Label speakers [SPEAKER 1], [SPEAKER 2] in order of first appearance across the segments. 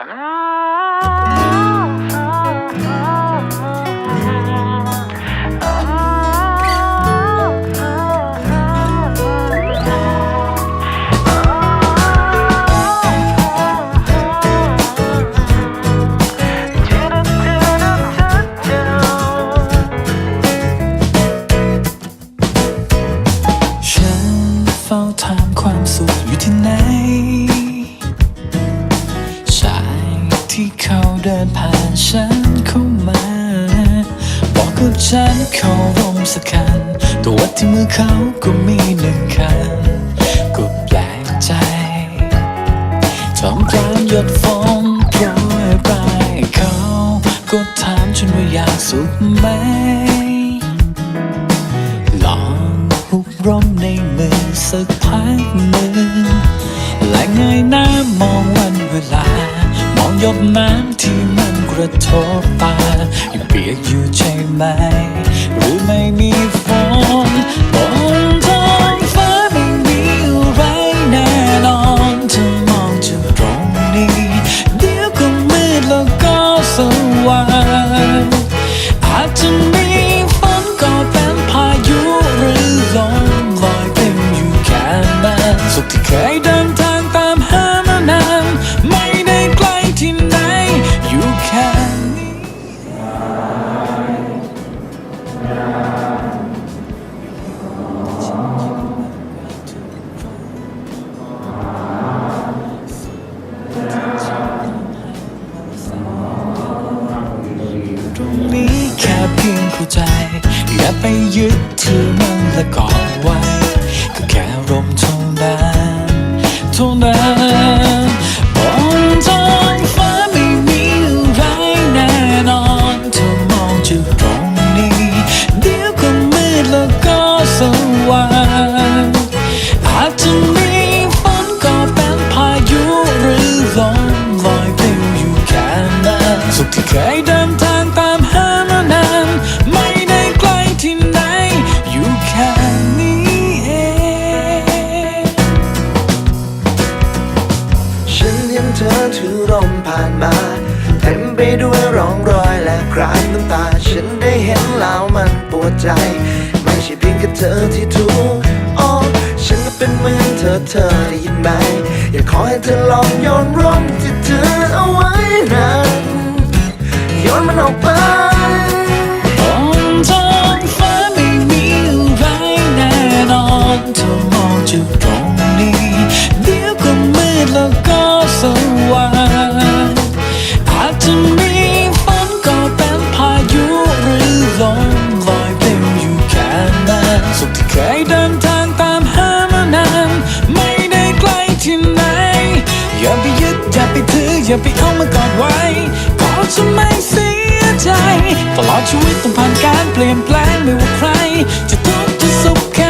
[SPEAKER 1] ฉั สักคันตัวที่มือเขาก็มีหนึ่งคันก็แปลกใจท่ามกลางหยดฝนโปรยปลายเขาก็ถามฉันว่าอยากสุขไหม ลองหุบร่มในมือสักพักหนึ่งและเงยหน้ามองวันเวลา มองหยดน้ำที่ ระทบตายังเปียกอยู่ใช่ไหม หรือไม่มีฝนบน ใจ อย่าไปยึดถือมันละก่อน ค
[SPEAKER 2] ราบน้ำตา ฉันได้เห็นแล้วมันปวดใจ ไม่ใช่เพียงแค่เธอที่ทุกข์อ๋อฉันก็เป็นเหมือนเธอเธอได้ยินไหม อยากขอให้เธอลองโยนร่มที่เธอเอาไว้นั้นโยนมันออกไป
[SPEAKER 1] บนท้องฟ้าไม่มีอะไรแน่นอนถ้ามองจากตรง ตลอดชีวิตต้องผ่านการเปลี่ยนแปลงไม่ว่าใคร จะทุกข์จะสุขแค่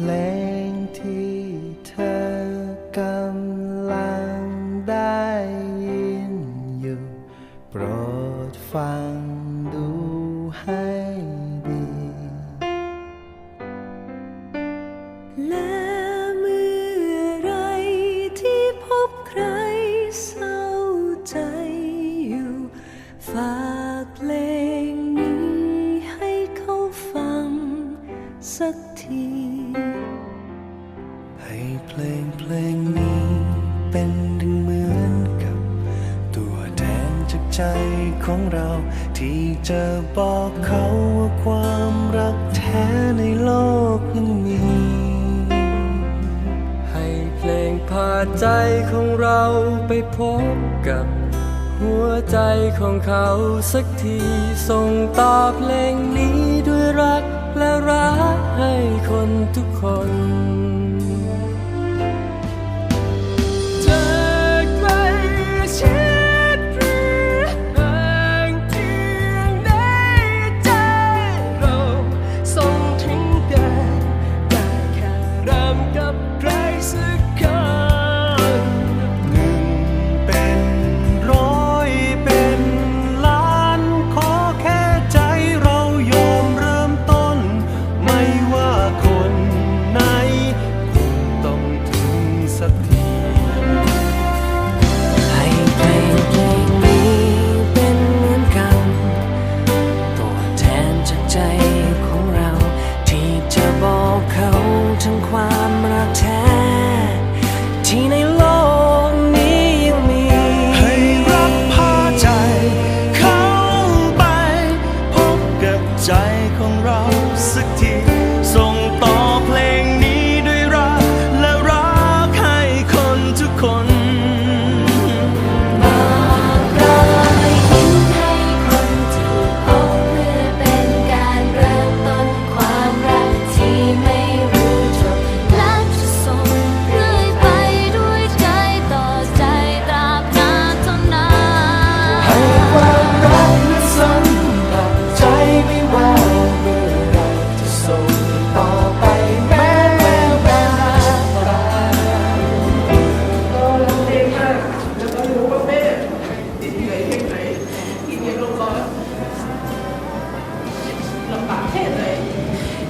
[SPEAKER 2] เพลงที่เธอ
[SPEAKER 3] ข
[SPEAKER 2] องเรา ที่จะบอกเขาว่าความรักแท้ในโลกนั้นมี
[SPEAKER 4] ให้เพลงพาใจของเราไปพบกับ หัวใจของเขาสักทีส่งตอบเพลงนี้ด้วยรักและรักให้คนทุกคน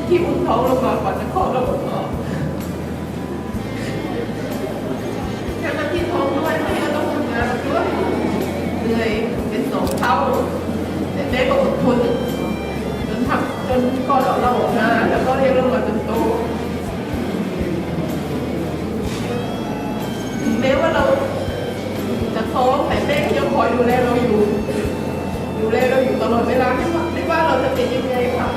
[SPEAKER 4] ที่อุ้ม
[SPEAKER 1] ท้
[SPEAKER 4] องลงมา
[SPEAKER 1] ก่อนจะค
[SPEAKER 3] ลอดเรา
[SPEAKER 4] ออ
[SPEAKER 5] กทั้งที่ท้องด้วยแม่ต้องทำงานด้วยเหนื่อยเป็นสองเท่าแต่แม่ก็อดทนจนทำจนคลอดเราเาออกมาแล้วก็เลี้ยงเรามาจนโตแม้ว่าเราจะท้องแต่แม่ก็ยังคอยดูแลเราอยู่ดูแลเราอยู่ตลอดเวลาไม่ว่าไม่ว่าเราจะเป็นยังไงค่ะ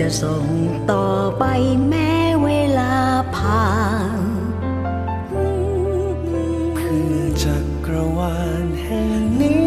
[SPEAKER 5] จะส่งต่อไป
[SPEAKER 1] แม้เวลาผ่านคือจักรวาลแห่งนี้